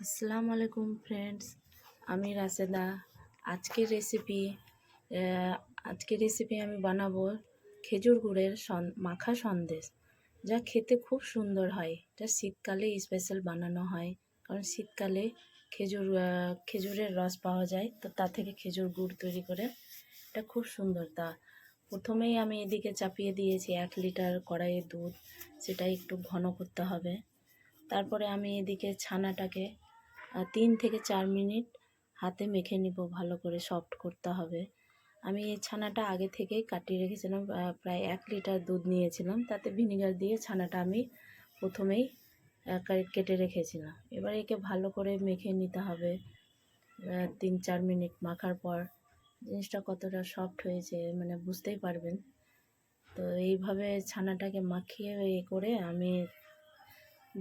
আসসালামু আলাইকুম ফ্রেন্ডস আমি রাশেদা। আজকের রেসিপি আজকের রেসিপি আমি বানাবো খেজুর গুড়ের সন- মাখা সন্দেশ, যা খেতে খুব সুন্দর হয়। এটা শীতকালে স্পেশাল বানানো হয়, কারণ শীতকালে খেজুর খেজুরের রস পাওয়া যায়, তো তা থেকে খেজুর গুড় তৈরি করে এটা খুব সুন্দর। তা প্রথমেই আমি এদিকে চাপিয়ে দিয়েছি এক লিটার কড়াইয়ে দুধ, সেটা একটু ঘন করতে হবে। তারপরে আমি এদিকে ছানাটাকে তিন থেকে চার মিনিট হাতে মেখে নিব, ভালো করে সফট করতে হবে। আমি এই ছানাটা আগে থেকেই কাটিয়ে রেখেছিলাম প্রায় এক লিটার দুধ নিয়েছিলাম। তাতে ভিনিগার দিয়ে ছানাটা আমি প্রথমেই কেটে রেখেছিলাম। এবার একে ভালো করে মেখে নিতে হবে তিন চার মিনিট মাখার পর। জিনিসটা কতটা সফট হয়েছে মানে বুঝতেই পারবেন। তো এইভাবে ছানাটাকে মাখিয়ে এ করে আমি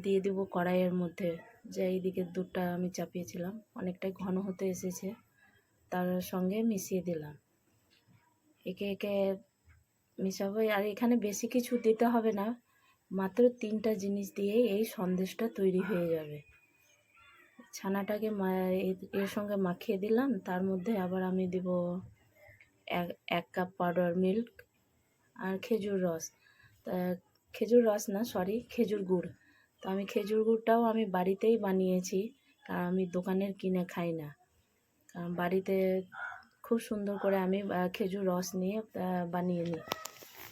দিয়ে দেবো কড়াইয়ের মধ্যে। যে এইদিকে দুধটা আমি চাপিয়েছিলাম। অনেকটাই ঘন হতে এসেছে। তার সঙ্গে মিশিয়ে দিলাম। একে একে মিশাবো। আর এখানে বেশি কিছু দিতে হবে না। মাত্র তিনটা জিনিস দিয়েই এই সন্দেশটা তৈরি হয়ে যাবে। ছানাটাকে এর সঙ্গে মাখিয়ে দিলাম। তার মধ্যে আবার আমি দিব এক এক কাপ পাউডার মিল্ক আর খেজুর রস। খেজুর রস না, সরি, খেজুর গুড়। তো আমি খেজুর গুড়টাও আমি বাড়িতেই বানিয়েছি। কারণ আমি দোকানের কিনে খাই না। কারণ বাড়িতে খুব সুন্দর করে আমি খেজুর রস নিয়ে বানিয়ে নিই।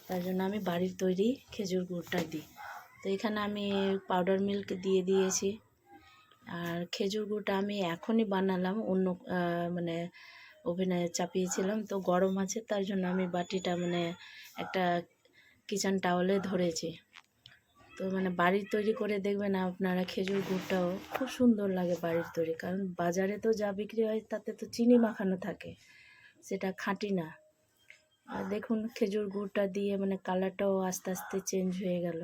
তার জন্য আমি বাড়ির তৈরি খেজুর গুড়টা দিই। তো এখানে আমি পাউডার মিল্ক দিয়ে দিয়েছি। আর খেজুর গুড়টা আমি এখনই বানালাম, অন্য মানে ওভেনে চাপিয়েছিলাম। তো গরম আছে, তার জন্য আমি বাটিটা মানে একটা কিচেন টাওয়ালে ধরেছি। তো মানে বাড়ির তৈরি করে দেখবেন আপনারা খেজুর গুড়টাও খুব সুন্দর লাগে বাড়ির তৈরি। কারণ বাজারে তো যা বিক্রি হয় তাতে তো চিনি মাখানো থাকে, সেটা খাঁটি না। আর দেখুন খেজুর গুড়টা দিয়ে মানে কালারটাও আস্তে আস্তে চেঞ্জ হয়ে গেল।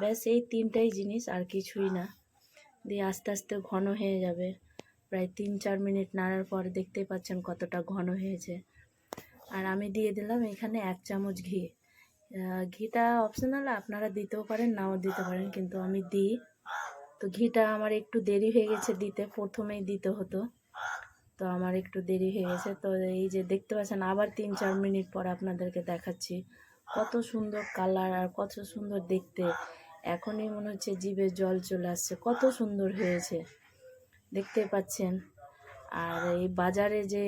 ব্যাস এই তিনটাই জিনিস আর কিছুই না। দিয়ে আস্তে আস্তে ঘন হয়ে যাবে। প্রায় তিন চার মিনিট নাড়ার পর দেখতেই পাচ্ছেন কতটা ঘন হয়েছে। আর আমি দিয়ে দিলাম এখানে এক চামচ ঘি। ঘিটা অপশনাল আপনারা দিতেও পারেন, নাও দিতে পারেন, কিন্তু আমি দিই। তো ঘিটা আমার একটু দেরি হয়ে গেছে দিতে, প্রথমেই দিতে হতো। তো আমার একটু দেরি হয়ে গেছে। তো এই যে দেখতে পাচ্ছেন, আবার তিন চার মিনিট পর আপনাদেরকে দেখাচ্ছি। কত সুন্দর কালার আর কত সুন্দর দেখতে। এখনই মনে হচ্ছে জিভে জল চলে আসছে। কত সুন্দর হয়েছে। দেখতে পাচ্ছেন। আর এই বাজারে যে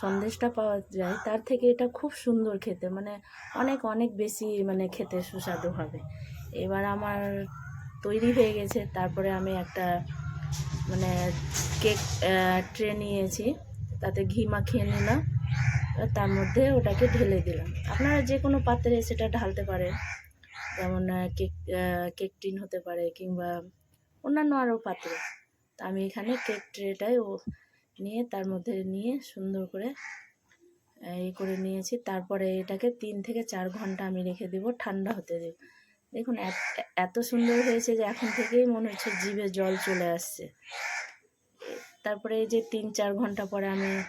সন্দেশটা পাওয়া যায়, তার থেকে এটা খুব সুন্দর খেতে মানে অনেক অনেক বেশি মানে খেতে সুস্বাদু হবে। এবার আমার তৈরি হয়ে গেছে, তারপরে আমি একটা মানে কেক ট্রে নিয়েছি, তাতে ঘি মাখিয়ে নিলাম তার মধ্যে ওটাকে ঢেলে দিলাম। আপনারা যে কোনো পাত্রে সেটা ঢালতে পারেন যেমন কেক কেক টিন হতে পারে, কিংবা অন্যান্য আরও পাত্রে। তা আমি এখানে কেক ট্রেটাই ও নিয়ে তার মধ্যে নিয়ে সুন্দর করে, এই করে নিয়েছি। তারপরে এটাকে তিন থেকে চার ঘণ্টা আমি রেখে দেবো, ঠান্ডা হতে দেব। দেখুন, এত- এত সুন্দর হয়েছে যে এখন থেকেই মনে হচ্ছে জিভে জল চলে আসছে। তারপরে এই যে তিন চার ঘণ্টা পরে আমি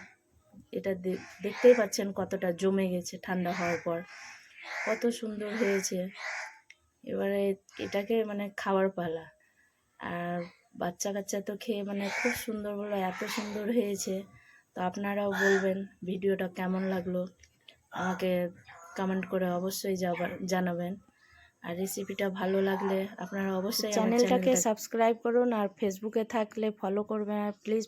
এটা দেখতেই পাচ্ছেন কতটা জমে গেছে ঠান্ডা হওয়ার পর। কত সুন্দর হয়েছে। এবারে এটাকে মানে খাওয়ার পালা। আর বাচ্চা কাচ্চা তো খেয়ে মানে খুব সুন্দর বলো এত সুন্দর হয়েছে। তো আপনারাও বলবেন ভিডিওটা কেমন লাগল? আমাকে কমেন্ট করে অবশ্যই জানাবেন। আর রেসিপিটা ভালো লাগলে আপনারা অবশ্যই চ্যানেলটাকে সাবস্ক্রাইব করুন আর ফেসবুকে থাকলে ফলো করবেন আর প্লিজ